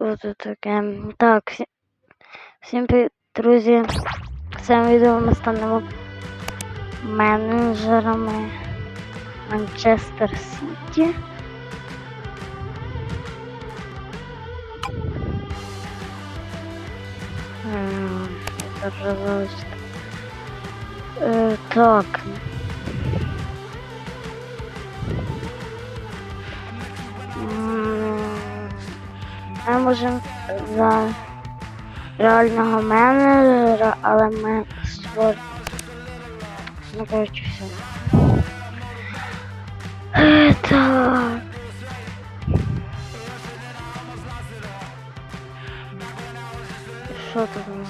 От таке. Так, всі- всім привіт, друзі. В цьому відео ми станемо менеджерами Манчестер Сіті. Е, Так. М, Ми можемо за реального менеджера, але ми створимо. Ну, коротше, все. Е, Так. Що тут у нас?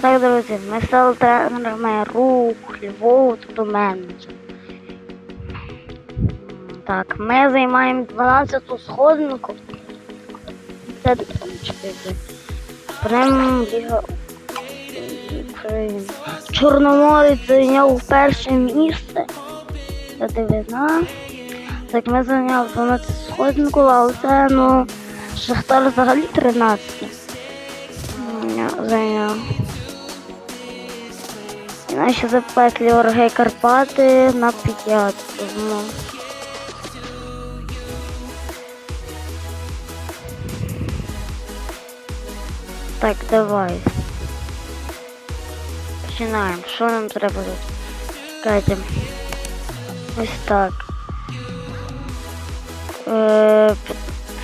Так, друзі, ми стали тренерами рук, Львову, до менеджера. Так, ми займаємо 12-ту сходинку. Це чекайте. Прям України. Чорноморець зайняв перше місце. Це дивина. Так, ми зайняли 12 сходинку, але це, ну, Шахтар взагалі 13 наші запеклі вороги Карпати на п'ятому. Так, давай. Починаємо. Що нам треба тут? Чекайте. Ось так. Е,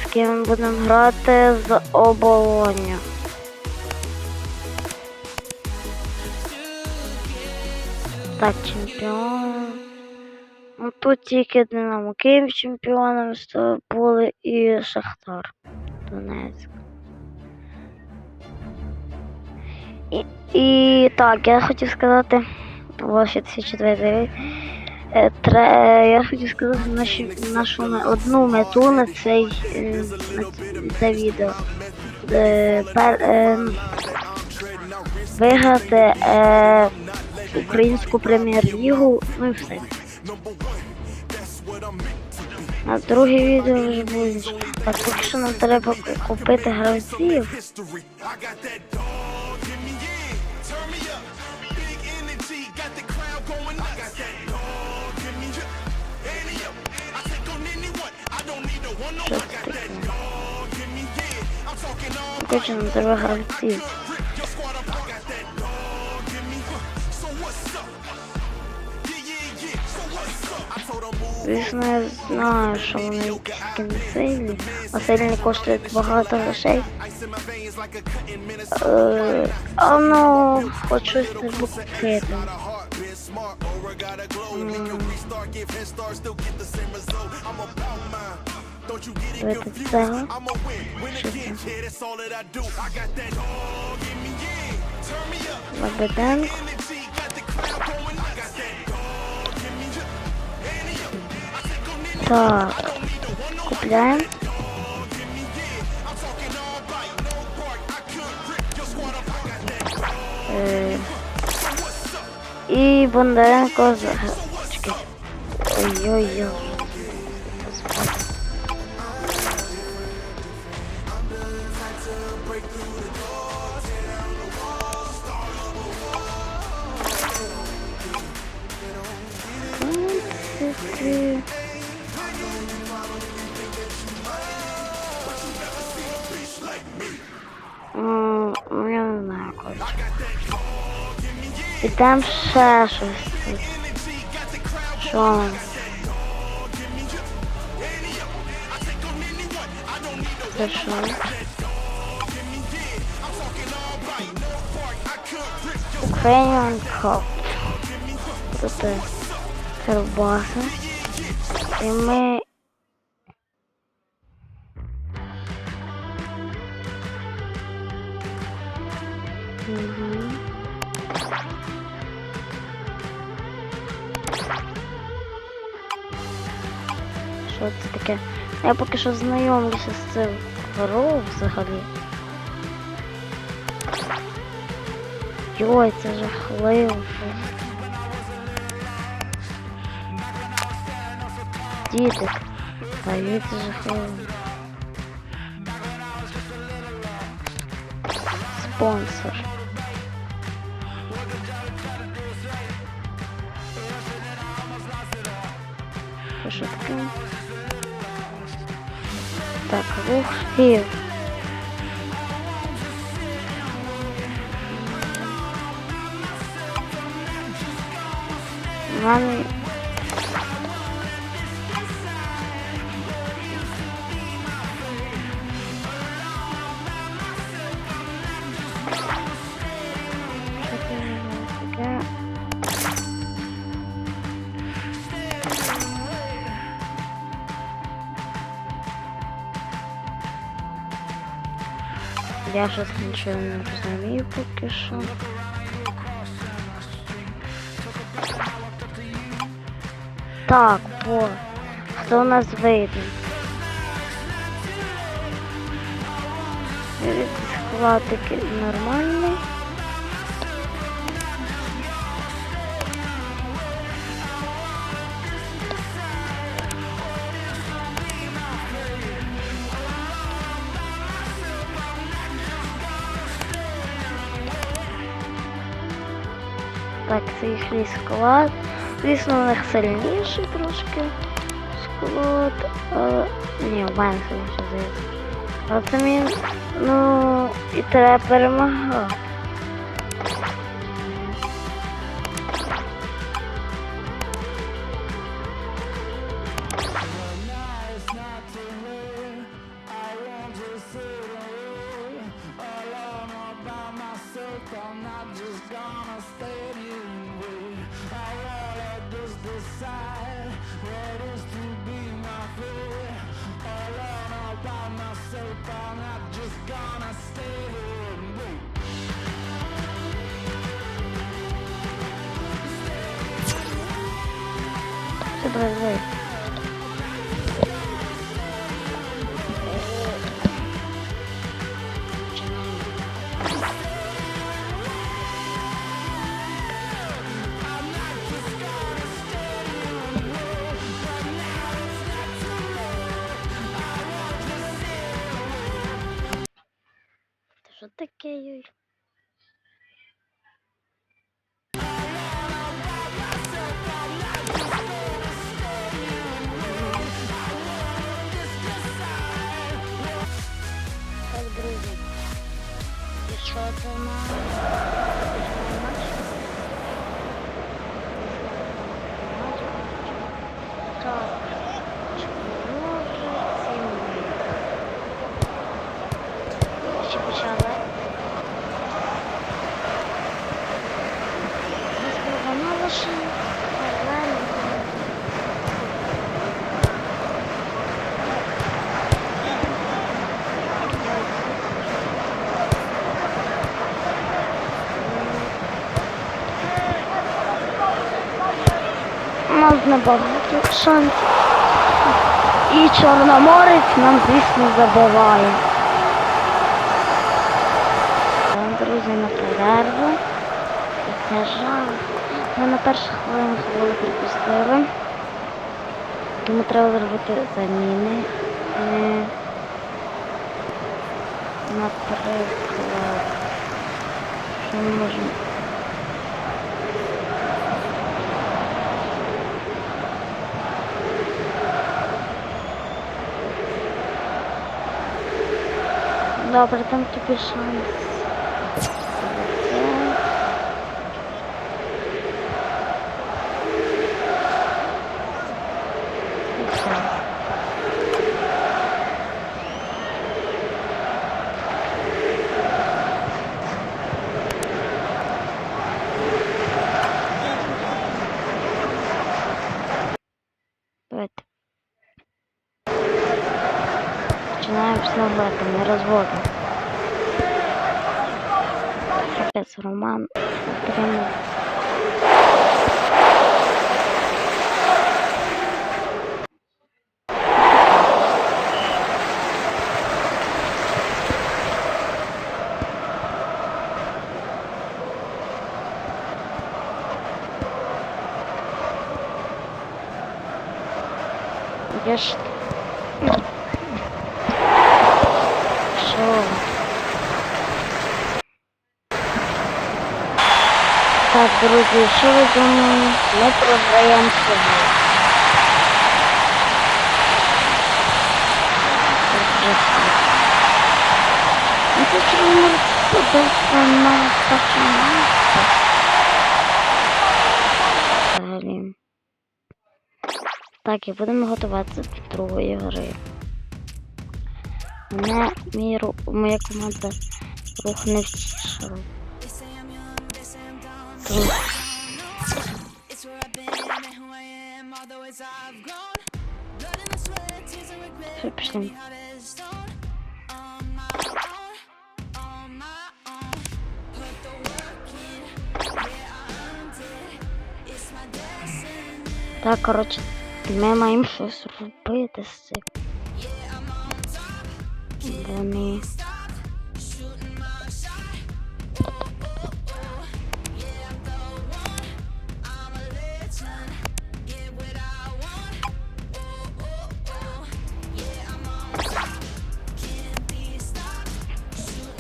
з ким будемо грати з оболоння. Так, чемпіон. Ну тут тільки Динамо Київ чемпіоном були і Шахтар Донецьк. І, і так, я хотів сказати, ось 2004 Е, Тре, я хотів сказати наші, нашу одну мету на цей е, на це відео. Е, пер, е, виграти е, українську прем'єр-лігу, ну і все. А друге відео вже буде. Так, поки що нам треба купити гравців. history. I got that Звісно, я знаю, що вони такі не сильні, а сильні коштують багато грошей. Ice in my veins like a cut in Minnesota. Е, а Е, Купляем. what's up? і Бондаренко Ой-ой-ой. Я не знаю, коротше. Ідем ще щось. Що? Це що? Ukrainian Cup. Тут е, ковбаси. І ми... Я поки що знайомлюся з цим грою взагалі. Йой, це жахливо. щось. Діти. Ой, це жахливо. Спонсор. Що? Так, рух шкіл. Мене... Я сейчас ничего не разумею поки що. Так, вот. хто у нас вийде? Склад такий нормальний. Їхній склад. Звісно, у них сильніший трошки склад. Але... Ні, в мене сильніше здається. Але це мені, ну, і треба перемагати. Все, давай, Нас набагато шансів. І Чорноморець нам, звісно, забиває. Друзі, на перерву. Це жах. Ми на перших хвилинах були пропустили. Тому треба зробити заміни. Е, Наприклад, що ми можемо. Добре, там тобі шанс. І Капець Роман. Прямо. Я что? Друзі, що ви? Ми програємо собі. Ну тут номер подобається на починати. Так, і будемо готуватися до другої гри. Мене мій, моя команда рух не втішила. Hepsini. Так, коротше, ми маємо щось робити з цим. Вони...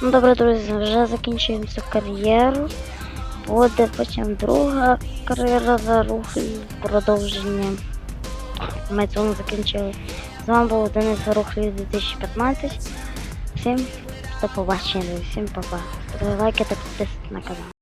Ну добре, друзі, вже закінчуємо цю кар'єру. Буде потім друга кар'єра за рух і продовження. Ми цьому закінчили. З вами був Денис Рухлів 2015. Всім до побачення, всім па-па. Лайки та підписуйтесь на канал.